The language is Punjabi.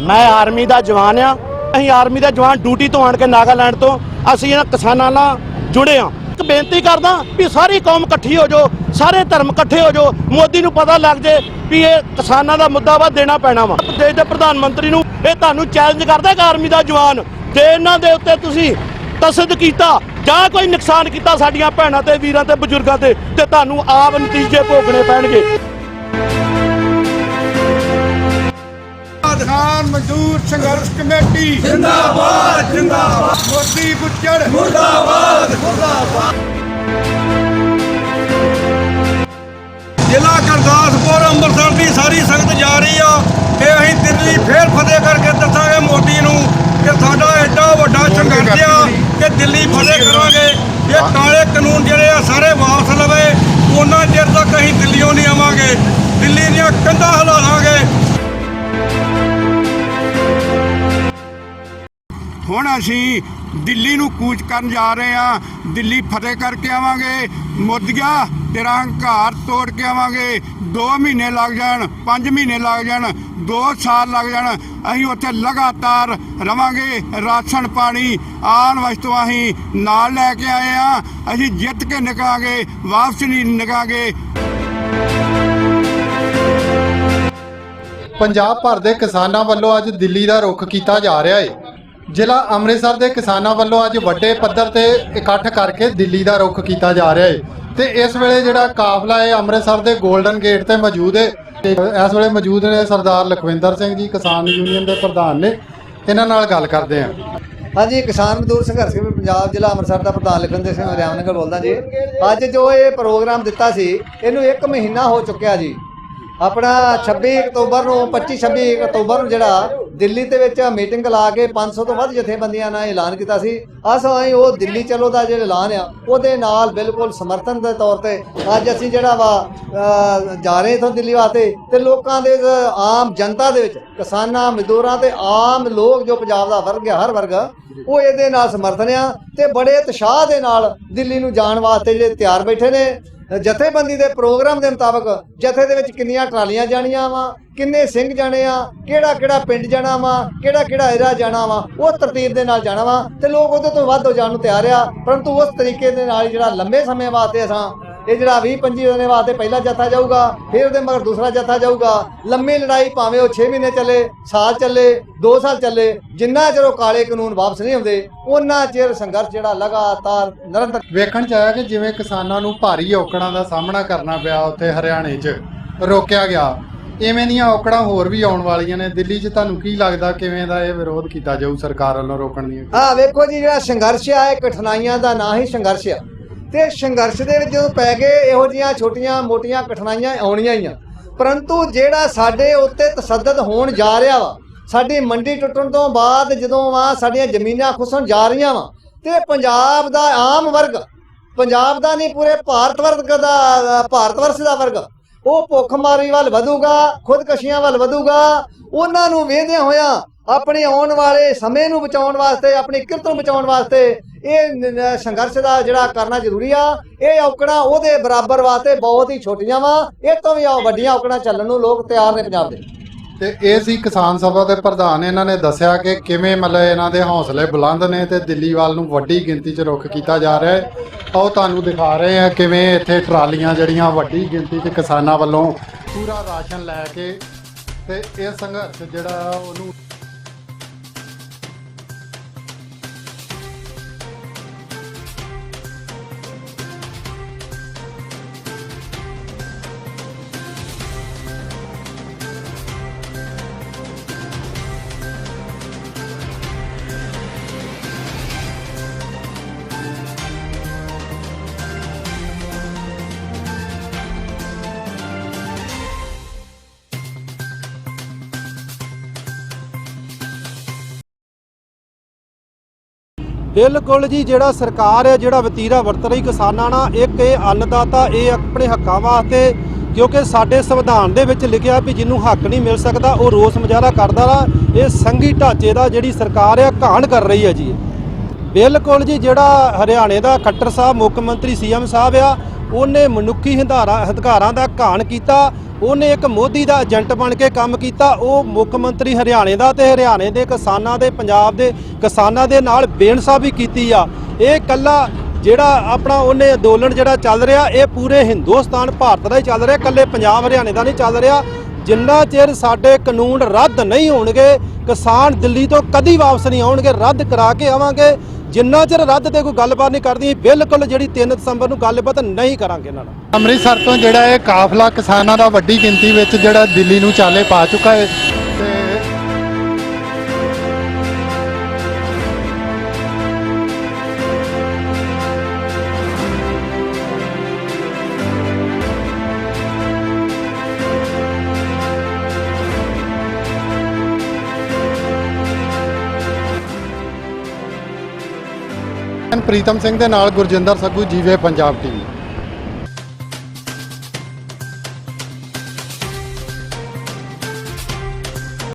ਮੈਂ ਆਰਮੀ ਦਾ ਜਵਾਨ ਆ। ਅਸੀਂ ਆਰਮੀ ਦਾ ਜਵਾਨ ਡਿਊਟੀ ਤੋਂ ਆਣ ਕੇ ਨਾਗਾਲੈਂਡ ਤੋਂ ਅਸੀਂ ਇਹਨਾਂ ਕਿਸਾਨਾਂ ਨਾਲ ਜੁੜੇ ਆ ਇੱਕ ਬੇਨਤੀ ਕਰਦਾ ਵੀ ਸਾਰੀ ਕੌਮ ਇਕੱਠੀ ਹੋ ਜਾਓ, ਸਾਰੇ ਧਰਮ ਇਕੱਠੇ ਹੋ ਜਾਓ। ਮੋਦੀ ਨੂੰ ਪਤਾ ਲੱਗ ਜੇ ਵੀ ਇਹ ਕਿਸਾਨਾਂ ਦਾ ਮੁੱਦਾ ਵਾ, ਦੇਣਾ ਪੈਣਾ ਵਾ। ਦੇਸ਼ ਦੇ ਪ੍ਰਧਾਨ ਮੰਤਰੀ ਨੂੰ ਇਹ ਤੁਹਾਨੂੰ ਚੈਲੰਜ ਕਰਦਾ ਕਿ ਆਰਮੀ ਦਾ ਜਵਾਨ, ਜੇ ਇਹਨਾਂ ਦੇ ਉੱਤੇ ਤੁਸੀਂ ਤਸਦ ਕੀਤਾ ਜਾਂ ਕੋਈ ਨੁਕਸਾਨ ਕੀਤਾ ਸਾਡੀਆਂ ਭੈਣਾਂ ਤੇ ਵੀਰਾਂ ਤੇ ਬਜ਼ੁਰਗਾਂ ਤੇ ਤੇ ਤੁਹਾਨੂੰ ਆਪ ਨਤੀਜੇ ਭੋਗਣੇ ਪੈਣਗੇ। ਕਿਸਾਨ ਮਜ਼ਦੂਰ ਸੰਘਰਸ਼ ਕਮੇਟੀ। ਜਿੰਦਾਬਾਦ ਜਿੰਦਾਬਾਦ। ਮੋਦੀ ਗੁੱਜਰ। ਮੁਰਦਾਬਾਦ। ਮੁਰਦਾਬਾਦ ਜ਼ਿਲ੍ਹਾ ਗੁਰਦਾਸਪੁਰ ਅੰਮ੍ਰਿਤਸਰ ਦੀ ਸਾਰੀ ਸੰਗਤ ਜਾ ਰਹੀ ਆ। ਤੇ ਅਸੀਂ ਦਿੱਲੀ ਫੇਰ ਫਤਿਹ ਕਰਕੇ ਦੱਸਾਂਗੇ ਮੋਦੀ ਨੂੰ ਕਿ ਸਾਡਾ ਐਡਾ ਵੱਡਾ ਸੰਘਰਸ਼ ਆ ਕਿ ਦਿੱਲੀ ਫਤਿਹ ਕਰਾਂਗੇ। ਇਹ ਕਾਲੇ ਕਾਨੂੰਨ ਜਿਹੜੇ ਆ ਸਾਰੇ ਵਾਪਸ ਅਸੀਂ ਦਿੱਲੀ ਨੂੰ ਕੂਚ ਕਰਨ ਜਾ ਰਹੇ ਹਾਂ। ਦਿੱਲੀ ਫਤਿਹ ਕਰਕੇ ਆਵਾਂਗੇ। ਮੋਦੀਆ ਤੇਰਾ ਹੰਕਾਰ ਤੋੜ ਕੇ ਆਵਾਂਗੇ। 2 ਮਹੀਨੇ ਲੱਗ ਜਾਣ 5 ਮਹੀਨੇ ਲੱਗ ਜਾਣ 2 ਸਾਲ ਲੱਗ ਜਾਣ। ਅਸੀਂ ਉੱਥੇ ਲਗਾਤਾਰ ਰਵਾਂਗੇ। ਰਾਸ਼ਨ ਪਾਣੀ ਆਉਣ ਵਸਤੂਆਂ ਅਸੀਂ ਨਾਲ ਲੈ ਕੇ ਆਏ ਆ ਅਸੀਂ ਜਿੱਤ ਕੇ ਨਿਕਲਾਂਗੇ, ਵਾਪਸ ਨਹੀਂ ਨਿਕਲਾਂਗੇ ਪੰਜਾਬ ਭਰ ਦੇ ਕਿਸਾਨਾਂ ਵੱਲੋਂ ਅੱਜ ਦਿੱਲੀ ਦਾ ਰੁਖ ਕੀਤਾ ਜਾ ਰਿਹਾ ਹੈ ਜ਼ਿਲ੍ਹਾ ਅੰਮ੍ਰਿਤਸਰ ਦੇ ਕਿਸਾਨਾਂ ਵੱਲੋਂ ਅੱਜ ਵੱਡੇ ਪੱਧਰ ਤੇ ਇਕੱਠ ਕਰਕੇ ਦਿੱਲੀ ਦਾ ਰੁਖ ਕੀਤਾ ਜਾ ਰਿਹਾ ਹੈ ਤੇ ਇਸ ਵੇਲੇ ਜਿਹੜਾ ਕਾਫਲਾ ਹੈ ਅੰਮ੍ਰਿਤਸਰ ਦੇ 골ਡਨ ਗੇਟ ਤੇ ਮੌਜੂਦ ਹੈ ਤੇ ਇਸ ਵੇਲੇ ਮੌਜੂਦ ਨੇ ਸਰਦਾਰ ਲਖਵਿੰਦਰ ਸਿੰਘ ਜੀ, ਕਿਸਾਨ ਯੂਨੀਅਨ ਦੇ ਪ੍ਰਧਾਨ ਨੇ। ਇਹਨਾਂ ਨਾਲ ਗੱਲ ਕਰਦੇ ਹਾਂ ਹਾਂਜੀ, ਕਿਸਾਨ ਮਜ਼ਦੂਰ ਸੰਘਰਸ਼ ਕਮੇਟੀ ਪੰਜਾਬ ਜ਼ਿਲ੍ਹਾ ਅੰਮ੍ਰਿਤਸਰ ਦਾ ਪ੍ਰਧਾਨ ਲਖਵਿੰਦਰ ਸਿੰਘ ਰਿਆਮਨਗਰ ਬੋਲਦਾ ਜੀ। ਅੱਜ ਜੋ ਇਹ ਪ੍ਰੋਗਰਾਮ ਦਿੱਤਾ ਸੀ, ਇਹਨੂੰ 1 ਮਹੀਨਾ ਹੋ ਚੁੱਕਿਆ ਜੀ। ਆਪਣਾ 26 ਅਕਤੂਬਰ ਨੂੰ 25 26 ਅਕਤੂਬਰ ਨੂੰ ਜਿਹੜਾ ਦਿੱਲੀ ਦੇ ਵਿੱਚ ਮੀਟਿੰਗ ਲਾ ਕੇ 500 ਤੋਂ ਵੱਧ ਜਥੇਬੰਦੀਆਂ ਨਾਲ ਐਲਾਨ ਕੀਤਾ ਸੀ। ਅਸਾਂ ਉਹ ਦਿੱਲੀ ਚਲੋ ਦਾ ਜਿਹੜਾ ਐਲਾਨ ਆ, ਉਹਦੇ ਨਾਲ ਬਿਲਕੁਲ ਸਮਰਥਨ ਦੇ ਤੌਰ ਤੇ ਅੱਜ ਅਸੀਂ ਜਿਹੜਾ ਵਾ ਜਾ ਰਹੇ ਇਥੋਂ ਦਿੱਲੀ ਵਾਸਤੇ ਤੇ ਲੋਕਾਂ ਦੇ ਆਮ ਜਨਤਾ ਦੇ ਵਿੱਚ, ਕਿਸਾਨਾਂ, ਮਜ਼ਦੂਰਾਂ ਤੇ ਆਮ ਲੋਕ ਜੋ ਪੰਜਾਬ ਦਾ ਵਰਗ ਹੈ ਹਰ ਵਰਗ, ਉਹ ਇਹਦੇ ਨਾਲ ਸਮਰਥਨ ਆ ਤੇ ਬੜੇ ਉਤਸ਼ਾਹ ਦੇ ਨਾਲ ਦਿੱਲੀ ਨੂੰ ਜਾਣ ਵਾਸਤੇ ਜਿਹੜੇ ਤਿਆਰ ਬੈਠੇ ਨੇ। ਜਥੇਬੰਦੀ ਦੇ ਪ੍ਰੋਗਰਾਮ ਦੇ ਮੁਤਾਬਕ ਜਥੇ ਦੇ ਵਿੱਚ ਕਿੰਨੀਆਂ ਟਰਾਲੀਆਂ ਜਾਣੀਆਂ ਵਾ, ਕਿੰਨੇ ਸਿੰਘ ਜਾਣੇ ਆ, ਕਿਹੜਾ ਕਿਹੜਾ ਪਿੰਡ ਜਾਣਾ ਵਾ, ਕਿਹੜਾ ਕਿਹੜਾ ਏਰਾ ਜਾਣਾ ਵਾ, ਉਹ ਤਰਤੀਬ ਦੇ ਨਾਲ ਜਾਣਾ ਵਾ ਤੇ ਲੋਕ ਉਹਦੇ ਤੋਂ ਵੱਧ ਹੋ ਜਾਣ ਨੂੰ ਤਿਆਰ ਆ, ਪਰੰਤੂ ਉਸ ਤਰੀਕੇ ਦੇ ਨਾਲ ਜਿਹੜਾ ਲੰਬੇ ਸਮੇਂ ਵਾਸਤੇ ਅਸਾਂ ਇਹ ਜਿਹੜਾ 20 25 ਦਿਨਾਂ ਵਾਸਤੇ ਪਹਿਲਾ ਜੱਥਾ ਜਾਊਗਾ ਫਿਰ ਉਹਦੇ ਮਗਰ ਦੂਸਰਾ ਜੱਥਾ ਜਾਊਗਾ। ਲੰਮੀ ਲੜਾਈ ਭਾਵੇਂ ਉਹ 6 ਮਹੀਨੇ ਚੱਲੇ ਸਾਲ ਚੱਲੇ 2 ਸਾਲ ਚੱਲੇ ਜਿੰਨਾ ਚਿਰ ਉਹ ਕਾਲੇ ਕਾਨੂੰਨ ਵਾਪਸ ਨਹੀਂ ਆਉਂਦੇ ਉਹਨਾਂ ਚਿਰ ਸੰਘਰਸ਼ ਜਿਹੜਾ ਲਗਾਤਾਰ ਨਿਰੰਤਰ ਵੇਖਣ ਚ ਆਇਆ ਕਿ ਜਿਵੇਂ ਕਿਸਾਨਾਂ ਨੂੰ ਭਾਰੀ ਔਕੜਾਂ ਦਾ ਸਾਹਮਣਾ ਕਰਨਾ ਪਿਆ ਉੱਥੇ ਹਰਿਆਣੇ 'ਚ ਰੋਕਿਆ ਗਿਆ। ਇਵੇਂ ਦੀਆਂ ਔਕੜਾਂ ਹੋਰ ਵੀ ਆਉਣ ਵਾਲੀਆਂ ਨੇ ਦਿੱਲੀ 'ਚ ਤੁਹਾਨੂੰ ਕੀ ਲੱਗਦਾ ਕਿਵੇਂ ਦਾ ਇਹ ਵਿਰੋਧ ਕੀਤਾ ਜਾਊ ਸਰਕਾਰ ਵੱਲੋਂ ਰੋਕਣ ਦੀਆਂ? ਆ ਵੇਖੋ ਜੀ ਜਿਹੜਾ ਸੰਘਰਸ਼ ਆ ਇਹ ਕਠਿਨਾਈਆਂ ਦਾ ਨਾਂ ਹੀ ਸੰਘਰਸ਼ ਆ। ਤੇ ਸੰਘਰਸ਼ ਦੇ ਵਿੱਚ ਜਦੋਂ ਪੈ ਗਏ, ਇਹੋ ਜੀਆਂ ਛੋਟੀਆਂ ਮੋਟੀਆਂ ਕਠਿਨਾਈਆਂ ਆਉਣੀਆਂ ਹੀ ਆ। ਪਰੰਤੂ ਜਿਹੜਾ ਸਾਡੇ ਉੱਤੇ ਤਸੱਦਦ ਹੋਣ ਜਾ ਰਿਹਾ ਵਾ, ਸਾਡੀ ਮੰਡੀ ਟੁੱਟਣ ਤੋਂ ਬਾਅਦ ਜਦੋਂ ਆ ਸਾਡੀਆਂ ਜ਼ਮੀਨਾਂ ਖੁਸਣ ਜਾ ਰਹੀਆਂ ਵਾ, ਤੇ ਪੰਜਾਬ ਦਾ ਆਮ ਵਰਗ, ਪੰਜਾਬ ਦਾ ਨਹੀਂ, ਪੂਰੇ ਭਾਰਤ ਵਰਗ ਦਾ, ਭਾਰਤ ਵਰਸ਼ ਦਾ ਵਰਗ, ਉਹ ਭੁੱਖਮਾਰੀ ਵੱਲ ਵਧੂਗਾ, ਖੁਦਕਸ਼ੀਆਂ ਵੱਲ ਵਧੂਗਾ, ਉਹਨਾਂ ਨੂੰ ਵੇਖਦਿਆਂ ਹੋਇਆਂ ਆਪਣੇ ਆਉਣ ਵਾਲੇ ਸਮੇਂ ਨੂੰ ਬਚਾਉਣ ਵਾਸਤੇ, ਆਪਣੀ ਕਿਰਤ ਨੂੰ ਬਚਾਉਣ ਵਾਸਤੇ ਇਹ ਸੰਘਰਸ਼ ਦਾ ਜਿਹੜਾ ਕਰਨਾ ਜ਼ਰੂਰੀ ਆ, ਇਹ ਔਕੜਾਂ ਉਹਦੇ ਬਰਾਬਰ ਵਾਸਤੇ ਬਹੁਤ ਹੀ ਛੋਟੀਆਂ ਵਾ। ਇਹ ਤੋਂ ਵੀ ਵੱਡੀਆਂ ਔਕੜਾਂ ਚੱਲਣ ਨੂੰ ਲੋਕ ਤਿਆਰ ਨੇ ਪੰਜਾਬ ਦੇ। ਤੇ ਇਹ ਸੀ ਕਿਸਾਨ ਸਭਾ ਦੇ ਪ੍ਰਧਾਨ, ਇਹਨਾਂ ਨੇ ਦੱਸਿਆ ਕਿ ਕਿਵੇਂ ਮਤਲਬ ਇਹਨਾਂ ਦੇ ਹੌਸਲੇ ਬੁਲੰਦ ਨੇ ਤੇ ਦਿੱਲੀ ਵੱਲ ਨੂੰ ਵੱਡੀ ਗਿਣਤੀ 'ਚ ਰੁਖ ਕੀਤਾ ਜਾ ਰਿਹਾ ਹੈ। ਉਹ ਤੁਹਾਨੂੰ ਦਿਖਾ ਰਹੇ ਆ ਕਿਵੇਂ ਇੱਥੇ ਟਰਾਲੀਆਂ ਜਿਹੜੀਆਂ ਵੱਡੀ ਗਿਣਤੀ 'ਚ ਕਿਸਾਨਾਂ ਵੱਲੋਂ ਪੂਰਾ ਰਾਸ਼ਨ ਲੈ ਕੇ ਤੇ ਇਹ ਸੰਘਰਸ਼ ਜਿਹੜਾ ਉਹਨੂੰ ਬਿਲਕੁਲ ਜੀ, ਜਿਹੜਾ ਸਰਕਾਰ ਹੈ, ਜਿਹੜਾ ਵਤੀਰਾ ਵਰਤ ਰਹੀ ਕਿਸਾਨਾਂ ਨਾਲ, ਇੱਕ ਇਹ ਅੰਨਦਾਤਾ, ਇਹ ਆਪਣੇ ਹੱਕਾਂ ਵਾਸਤੇ, ਕਿਉਂਕਿ ਸਾਡੇ ਸੰਵਿਧਾਨ ਦੇ ਵਿੱਚ ਲਿਖਿਆ ਵੀ ਜਿਹਨੂੰ ਹੱਕ ਨਹੀਂ ਮਿਲ ਸਕਦਾ, ਉਹ ਰੋਸ ਮੁਜ਼ਾਹਰਾ ਕਰਦਾ ਰਾ ਇਹ ਸੰਘੀ ਢਾਂਚੇ ਦਾ ਜਿਹੜੀ ਸਰਕਾਰ ਹੈ, ਘਾਣ ਕਰ ਰਹੀ ਹੈ ਜੀ। ਬਿਲਕੁਲ ਜੀ, ਜਿਹੜਾ ਹਰਿਆਣੇ ਦਾ ਖੱਟਰ ਸਾਹਿਬ ਮੁੱਖ ਮੰਤਰੀ ਸੀਐਮ ਸਾਹਿਬ ਆ ਉਹਨੇ ਮਨੁੱਖੀ ਹੰਧਾਰਾ ਅਧਿਕਾਰਾਂ ਦਾ ਘਾਣ ਕੀਤਾ, ਉਹਨੇ ਇੱਕ ਮੋਦੀ ਦਾ ਏਜੰਟ ਬਣ ਕੇ ਕੰਮ ਕੀਤਾ, ਉਹ ਮੁੱਖ ਮੰਤਰੀ ਹਰਿਆਣੇ ਦਾ ਤੇ ਹਰਿਆਣੇ ਦੇ ਕਿਸਾਨਾਂ ਦੇ, ਪੰਜਾਬ ਦੇ ਕਿਸਾਨਾਂ ਦੇ ਨਾਲ ਬੇਇਨਸਾਫੀ ਕੀਤੀ ਆ। ਇਹ ਕੱਲਾ ਜਿਹੜਾ ਆਪਣਾ ਉਹਨੇ ਅੰਦੋਲਨ ਜਿਹੜਾ ਚੱਲ ਰਿਹਾ, ਇਹ ਪੂਰੇ ਹਿੰਦੁਸਤਾਨ, ਭਾਰਤ ਦਾ ਹੀ ਚੱਲ ਰਿਹਾ ਕੱਲੇ ਪੰਜਾਬ ਹਰਿਆਣੇ ਦਾ ਨਹੀਂ ਚੱਲ ਰਿਹਾ। ਜਿੰਨਾ ਚਿਰ ਸਾਡੇ ਕਾਨੂੰਨ ਰੱਦ ਨਹੀਂ ਹੋਣਗੇ, ਕਿਸਾਨ ਦਿੱਲੀ ਤੋਂ ਕਦੀ ਵਾਪਸ ਨਹੀਂ ਆਉਣਗੇ, ਰੱਦ ਕਰਾ ਕੇ ਆਵਾਂਗੇ। ਜਿੰਨਾ ਚਿਰ ਰੱਦ ਤੇ ਕੋਈ ਗੱਲਬਾਤ ਨਹੀਂ ਕਰਦੀ, ਬਿਲਕੁਲ ਜਿਹੜੀ 3 ਦਸੰਬਰ ਨੂੰ ਗੱਲਬਾਤ ਨਹੀਂ ਕਰਾਂਗੇ ਇਹਨਾਂ ਨਾਲ। ਅੰਮ੍ਰਿਤਸਰ ਤੋਂ ਜਿਹੜਾ ਇਹ ਕਾਫਲਾ ਕਿਸਾਨਾਂ ਦਾ ਵੱਡੀ ਗਿਣਤੀ ਵਿੱਚ ਜਿਹੜਾ ਦਿੱਲੀ ਨੂੰ ਚਾਲੇ ਪਾ ਚੁੱਕਾ ਹੈ ਪ੍ਰੀਤਮ ਸਿੰਘ ਦੇ ਨਾਲ ਗੁਰਜਿੰਦਰ ਸੱਗੂ ਜੀਵੇ ਪੰਜਾਬ ਟੀਵੀ।